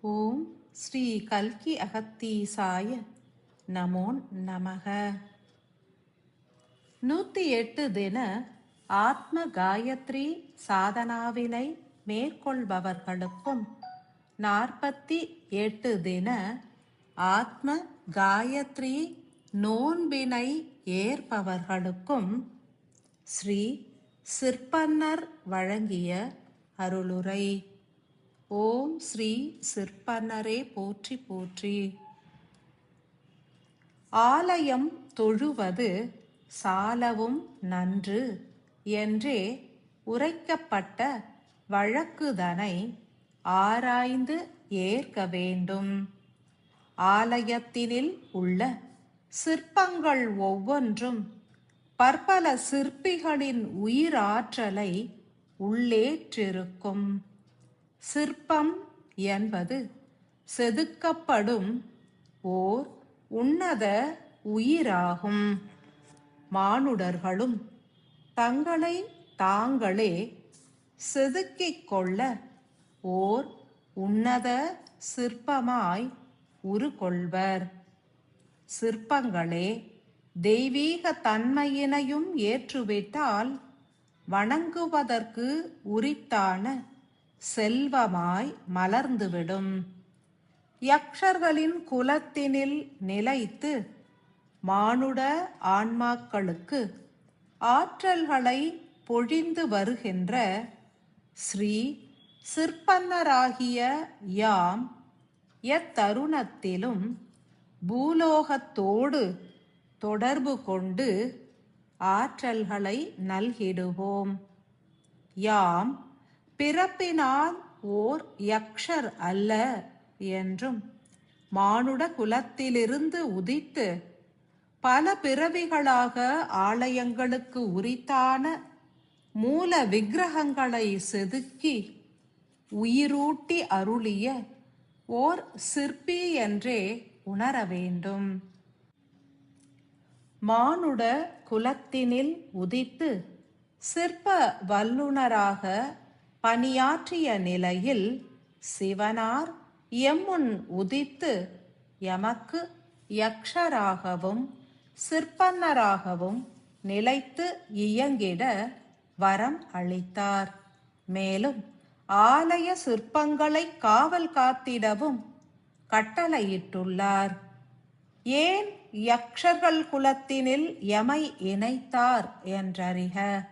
ஓம் ஸ்ரீ கல்கி அகத்தீசாய நமோ நமக. நூத்தி எட்டு தின ஆத்ம காயத்ரி சாதனாவினை மேற்கொள்பவர்களுக்கும் நாற்பத்தி எட்டு தின ஆத்ம காயத்ரி நோன்பினை ஏற்பவர்களுக்கும் ஸ்ரீ சிற்பன்னர் வழங்கிய அருளுரை. ஓம் ஸ்ரீ சிற்பனரே போற்றி போற்றி. ஆலயம் தொழுவது சாலவும் நன்று என்றே உரைக்கப்பட்ட வழக்குதனை ஆராய்ந்து ஏற்க வேண்டும். ஆலயத்தினில் உள்ள சிற்பங்கள் ஒவ்வொன்றும் பற்பல சிற்பிகளின் உயிராற்றலை உள்ளேற்றிருக்கும். சிற்பம் என்பது செதுக்கப்படும் ஓர் உன்னத உயிராகும். மானுடர்களும் தங்களை தாங்களே செதுக்கிக் கொள்ள ஓர் உன்னத சிற்பமாய் உருகொள்வர் சிற்பங்களே தெய்வீக தன்மையினையும் ஏற்றுவிட்டால் வணங்குவதற்கு உரித்தான செல்வமாய் மலர்ந்துவிடும். யக்ஷர்களின் குலத்தினில் நிலைத்து மானுட ஆன்மாக்களுக்கு ஆற்றல்களை பொழிந்து வருகின்ற ஸ்ரீ சிற்பன்னராகிய யாம் எத்தருணத்திலும் பூலோகத்தோடு தொடர்பு கொண்டு ஆற்றல்களை நல்கிடுவோம். யாம் பிறப்பினால் ஓர் யக்ஷர் அல்ல என்றும் மானுட குலத்திலிருந்து உதித்து பல பிறவிகளாக ஆலயங்களுக்கு உரித்தான மூல விக்கிரகங்களை செதுக்கி உயிரூட்டி அருளிய ஓர் சிற்பி என்றே உணர வேண்டும். மானுட குலத்தினில் உதித்து சிற்ப வல்லுனராக பணியாற்றிய நிலையில் சிவனார் எம்முன் உதித்து எமக்கு யக்ஷராகவும் சிற்பன்னராகவும் நிலைத்து இயங்கிட வரம் அளித்தார். மேலும் ஆலய சிற்பங்களை காவல் காத்திடவும் கட்டளையிட்டுள்ளார். ஏன் யக்ஷர்கள் குலத்தினில் எமை இணைத்தார் என்றறிக.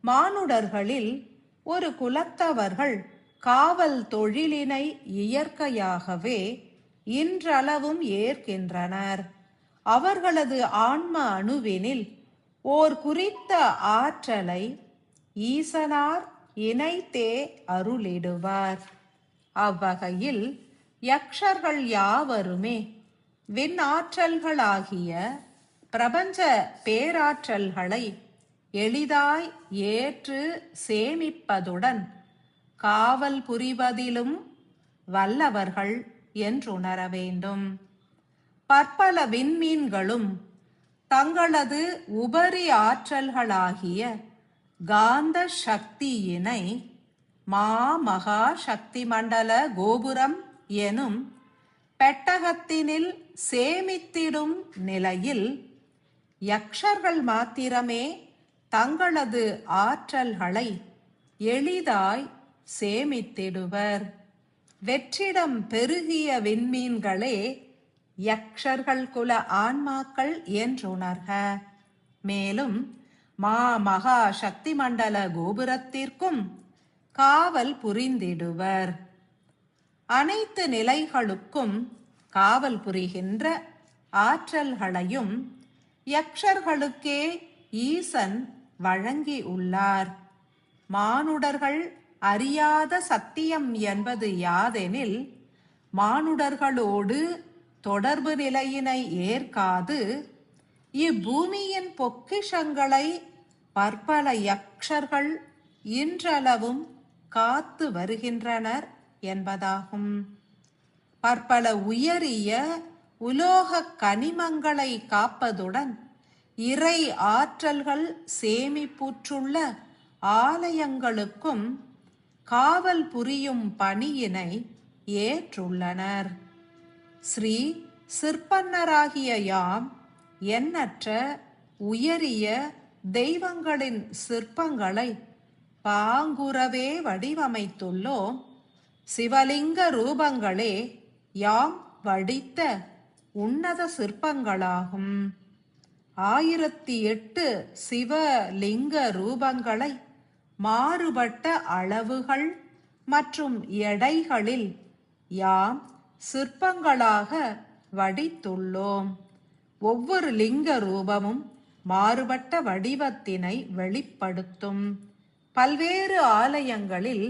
மானுடர்களில் ஒரு குலத்தவர்கள் காவல் தொழிலினை இயற்கையாகவே இன்றளவும் ஏற்கின்றனர். அவர்களது ஆன்ம அணுவினில் ஓர் குறித்த ஆற்றலை ஈசனார் இணைத்தே அருளிடுவார். அவ்வகையில் யக்ஷர்கள் யாவருமே விண்ணாற்றல்களாகிய பிரபஞ்ச பேராற்றல்களை எளிதாய் ஏற்று சேமிப்பதுடன் காவல் புரிவதிலும் வல்லவர்கள் என்றுணர வேண்டும். பற்பல விண்மீன்களும் தங்களது உபரி ஆற்றல்களாகிய காந்த சக்தியினை மா மகா சக்தி மண்டல கோபுரம் எனும் பெட்டகத்தினில் சேமித்திடும் நிலையில் யக்ஷர்கள் மாத்திரமே தங்களது ஆற்றல்களை எளிதாய் சேமித்திடுவர். வெற்றிடம் பெருகிய விண்மீன்களே யக்ஷர்கள் குல ஆன்மாக்கள் என்றுணர்க. மேலும் மா மகா சக்தி மண்டல கோபுரத்திற்கும் காவல் புரிந்திடுவர். அனைத்து நிலைகளுக்கும் காவல் புரிகின்ற ஆற்றல்களையும் யக்ஷர்களுக்கே ஈசன் வழங்கி உள்ளார். மானுடர்கள் அறியாத சத்தியம் என்பது யாதெனில் மானுடர்களோடு தொடர்பு நிலையினை ஏற்காது இப்பூமியின் பொக்கிஷங்களை பற்பல யக்ஷர்கள் இன்றளவும் காத்து வருகின்றனர் என்பதாகும். பற்பல உயரிய உலோக கனிமங்களை காப்பதுடன் இறை ஆற்றல்கள் சேமிப்புற்றுள்ள ஆலயங்களுக்கும் காவல் புரியும் பணியினை ஏற்றுள்ளனர். ஸ்ரீ சிற்பன்னராகிய யாம் எண்ணற்ற உயரிய தெய்வங்களின் சிற்பங்களை பாங்குறவே வடிவமைத்துள்ளோம். சிவலிங்க ரூபங்களே யாம் வடித்த உன்னத சிற்பங்களாகும். ஆயிரத்தி எட்டு சிவலிங்க ரூபங்களை மாறுபட்ட அளவுகள் மற்றும் எடைகளில் யாம் சிற்பங்களாக வடித்துள்ளோம். ஒவ்வொரு லிங்க ரூபமும் மாறுபட்ட வடிவத்தினை வெளிப்படுத்தும். பல்வேறு ஆலயங்களில்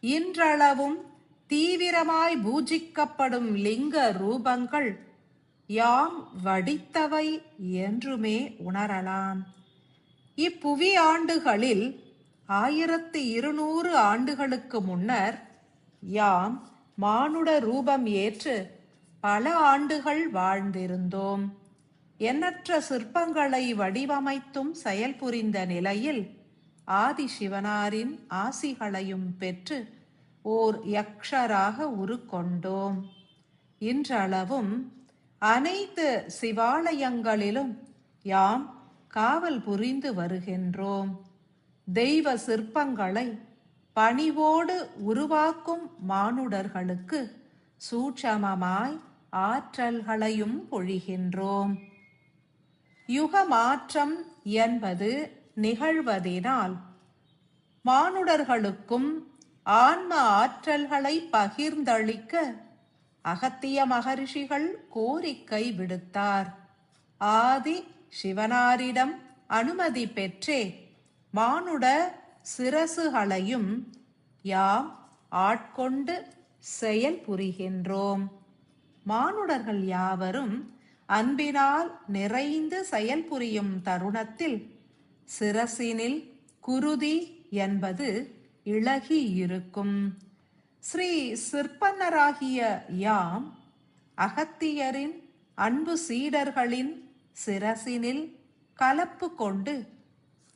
இன்றளவும் தீவிரமாய் பூஜிக்கப்படும் லிங்க ரூபங்கள் யாம் வடித்தவை என்றுமே உணரலாம். இப்புவி ஆண்டுகளில் ஆயிரத்து இருநூறு ஆண்டுகளுக்கு முன்னர் யாம் மானுட ரூபம் ஏற்று பல ஆண்டுகள் வாழ்ந்திருந்தோம். எண்ணற்ற சிற்பங்களை வடிவமைத்தும் செயல்புரிந்த நிலையில் ஆதிசிவனாரின் ஆசிகளையும் பெற்று ஓர் யக்ஷராக உருக்கொண்டோம். இன்றளவும் அனைத்து சிவாலயங்களிலும் யாம் காவல் புரிந்து வருகின்றோம். தெய்வ சிற்பங்களை பணிவோடு உருவாக்கும் மானுடர்களுக்கு சூட்சமமாய் ஆற்றல்களையும் பொழிகின்றோம். யுக மாற்றம் என்பது நிகழ்வதினால் மானுடர்களுக்கும் ஆன்ம ஆற்றல்களை பகிர்ந்தளிக்க அகத்திய மகரிஷிகள் கோரிக்கை விடுத்தார். ஆதி சிவனாரிடம் அனுமதி பெற்றே. மானுட சிரசுகளையும் யாம் ஆட்கொண்டு செயல் புரிகின்றோம். மானுடர்கள் யாவரும் அன்பினால் நிறைந்து செயல்புரியும் தருணத்தில் சிரசினில் குருதி என்பது இழகி இருக்கும் ஸ்ரீ சிற்பன்னராகிய யாம் அகத்தியரின் அன்பு சீடர்களின் சிரசினில் கலப்பு கொண்டு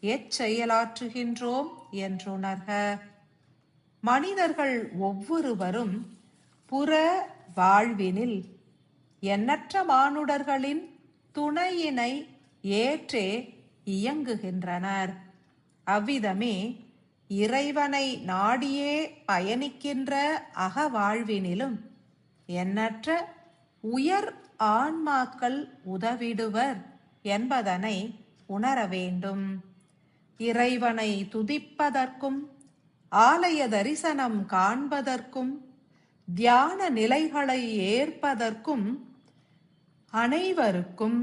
எச்செயலாற்றுகின்றோம் என்றுணர்க. மனிதர்கள் ஒவ்வொருவரும் புற வாழ்வினில் எண்ணற்ற மானுடர்களின் துணையினை ஏற்றே இயங்குகின்றனர். அவ்விதமே இறைவனை நாடியே பயணிக்கின்ற அகவாழ்வினிலும் எண்ணற்ற உயர் ஆன்மாக்கள் உதவிடுவர் என்பதனை உணர வேண்டும். இறைவனை துதிப்பதற்கும் ஆலய தரிசனம் காண்பதற்கும் தியான நிலைகளை ஏற்பதற்கும் அனைவருக்கும்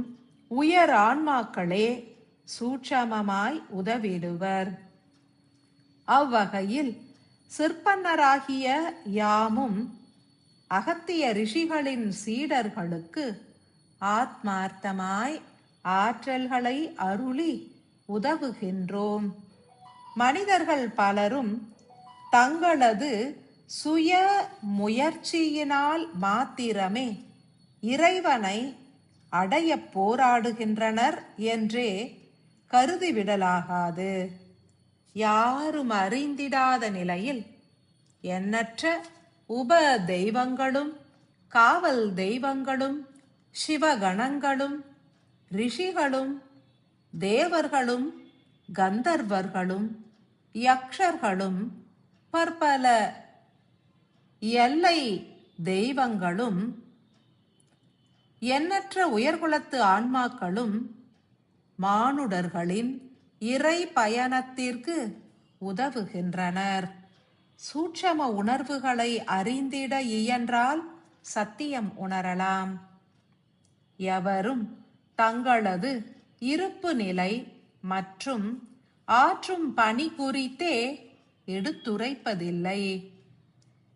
உயர் ஆன்மாக்களே சூட்சமமாய் உதவிடுவர். அவ்வகையில் சிற்பன்னராகிய யாமும் அகத்திய ரிஷிகளின் சீடர்களுக்கு ஆத்மார்த்தமாய் ஆற்றல்களை அருளி உதவுகின்றோம். மனிதர்கள் பலரும் தங்களது சுய முயற்சியினால் மாத்திரமே இறைவனை அடைய போராடுகின்றனர் என்றே கருதிவிடலாகாது. யாரும் அறிந்திடாத நிலையில் எண்ணற்ற உப தெய்வங்களும் காவல் தெய்வங்களும் சிவகணங்களும் ரிஷிகளும் தேவர்களும் கந்தர்வர்களும் யக்ஷர்களும் பற்பல எல்லை தெய்வங்களும் எண்ணற்ற உயர்குலத்து ஆன்மாக்களும் மானுடர்களின் இறை பயணத்திற்கு உதவுகின்றனர். சூட்சம உணர்வுகளை அறிந்திட இயன்றால் சத்தியம் உணரலாம். எவரும் தங்களது இருப்பு நிலை மற்றும் ஆற்றும் பணி குறித்தே எடுத்துரைப்பதில்லை.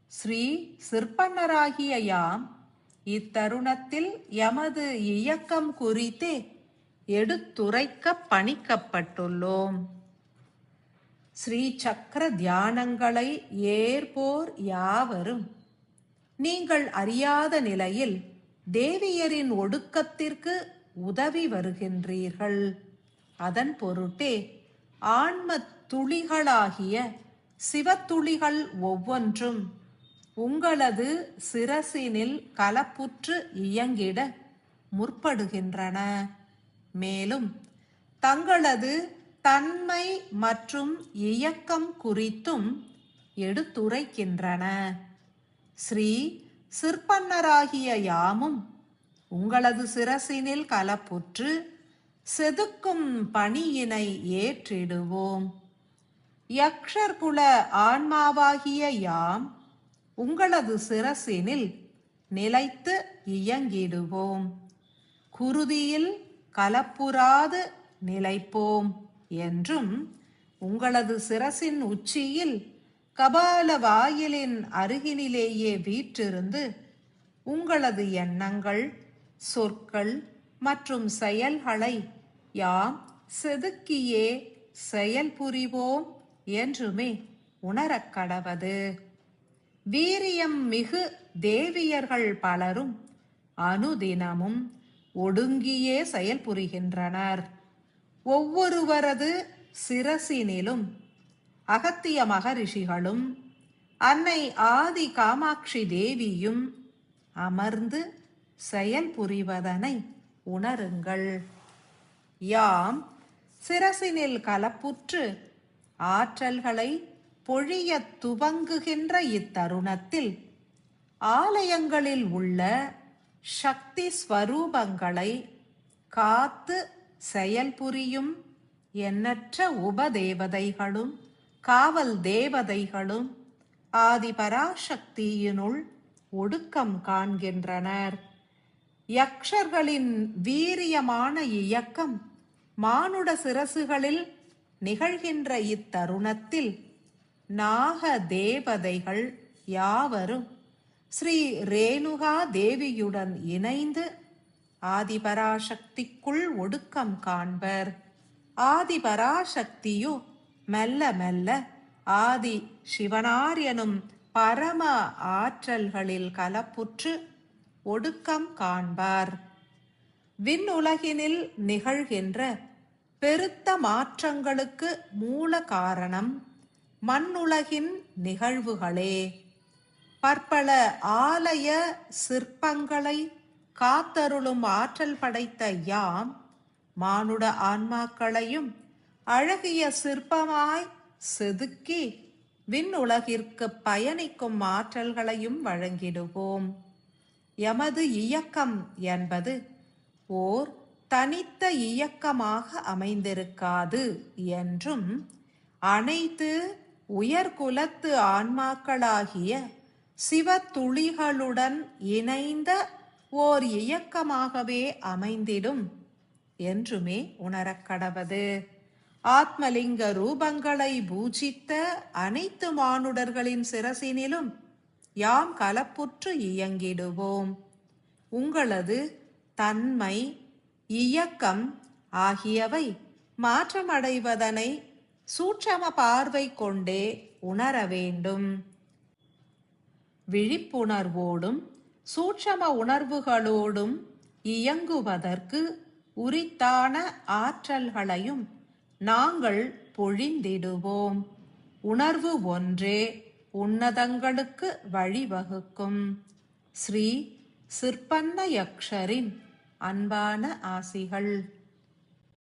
ஸ்ரீ சிற்பன்னராகிய யாம் இத்தருணத்தில் எமது இயக்கம் குறித்தே எடுத்துரைக்க பணிக்கப்பட்டுள்ளோம் ஸ்ரீ சக்கர தியானங்களை ஏற்போர் யாவரும். நீங்கள் அறியாத நிலையில் தேவியரின் ஒடுக்கத்திற்கு உதவி வருகின்றீர்கள். அதன் பொருட்டே ஆன்ம துளிகளாகிய சிவத்துளிகள் ஒவ்வொன்றும் உங்களது சிரசினில் கலப்புற்று இயங்கிட முற்படுகின்றன. மேலும் தங்களது தன்மை மற்றும் இயக்கம் குறித்தும் எடுத்துரைக்கின்றன. ஸ்ரீ சிற்பன்னராகிய யாமும் உங்களது சிரசினில் கலப்புற்று செதுக்கும் பணியினை ஏற்றிடுவோம். யக்ஷர்குல ஆன்மாவாகிய யாம் உங்களது சிரசினில் நிலைத்து இயங்கிடுவோம். குருதியில் கலப்புறாது நிலைப்போம் என்றும் உங்களது சிரசின் உச்சியில் கபால வாயிலின் அருகினிலேயே வீற்றிருந்து உங்களது எண்ணங்கள் சொற்கள் மற்றும் செயல்களை யாம் செதுக்கியே செயல்புரிவோம் என்றுமே உணரக்கடவது வீரியம் மிகு தேவியர்கள் பலரும் அனுதினமும் ஒடுங்கியே செயல்புரிகின்றனர் ஒவ்வொருவரது சிரசினிலும் அகத்திய மகரிஷிகளும் அன்னை ஆதி காமாட்சி தேவியும் அமர்ந்து செயல்புரிவதனை உணருங்கள். யாம் சிரசினில் கலப்புற்று ஆற்றல்களை பொழியத் துவங்குகின்ற இத்தருணத்தில் ஆலயங்களில் உள்ள சக்தி ஸ்வரூபங்களை காத்து செயல்புரியும் எண்ணற்ற உபதேவதைகளும் காவல் தேவதைகளும் ஆதிபராசக்தியினுள் ஒடுக்கம் காண்கின்றனர். யக்ஷர்களின் வீரியமான இயக்கம் மானுட சிரசுகளில் நிகழ்கின்ற இத்தருணத்தில் நாக தேவதைகள் யாவரும் ஸ்ரீ ரேணுகா தேவியுடன் இணைந்து ஆதிபராசக்திக்குள் ஒடுக்கம் காண்பர். ஆதிபராசக்தியோ மெல்ல மெல்ல ஆதி சிவனாரியனும் பரம ஆற்றல்களில் கலப்புற்று ஒடுக்கம் காண்பார். விண்ணுலகினில் நிகழ்கின்ற பெருத்த மாற்றங்களுக்கு மூல காரணம் மண்ணுலகின் நிகழ்வுகளே. பற்பல ஆலய சிற்பங்களை காத்தருளும் ஆற்றல் படைத்த யாம் மானுட ஆன்மாக்களையும் அழகிய சிற்பமாய் செதுக்கி விண்ணுலகிற்கு பயணிக்கும் ஆற்றல்களையும் வழங்கிடுவோம். எமது இயக்கம் என்பது ஓர் தனித்த இயக்கமாக அமைந்திருக்காது என்றும் அனைத்து உயர்குலத்து ஆன்மாக்களாகிய சிவத்துளிகளுடன் இணைந்த ஓர் இயக்கமாகவே அமைந்திடும். என்றுமே உணரக்கடவது ஆத்மலிங்க ரூபங்களை பூஜித்த அனைத்து மானுடர்களின் சிரசினிலும் யாம் கலப்புற்று இயங்கிடுவோம். உங்களது தன்மை இயக்கம் ஆகியவை மாற்றமடைவதனை சூட்சம பார்வை கொண்டே உணர வேண்டும். விழிப்புணர்வோடும் சூட்சம உணர்வுகளோடும் இயங்குவதற்கு உரித்தான ஆற்றல்களையும் நாங்கள் பொழிந்திடுவோம். உணர்வு ஒன்றே உன்னதங்களுக்கு வழிவகுக்கும். ஸ்ரீ சிற்பன்ன யக்ஷரின் அன்பான ஆசிகள்.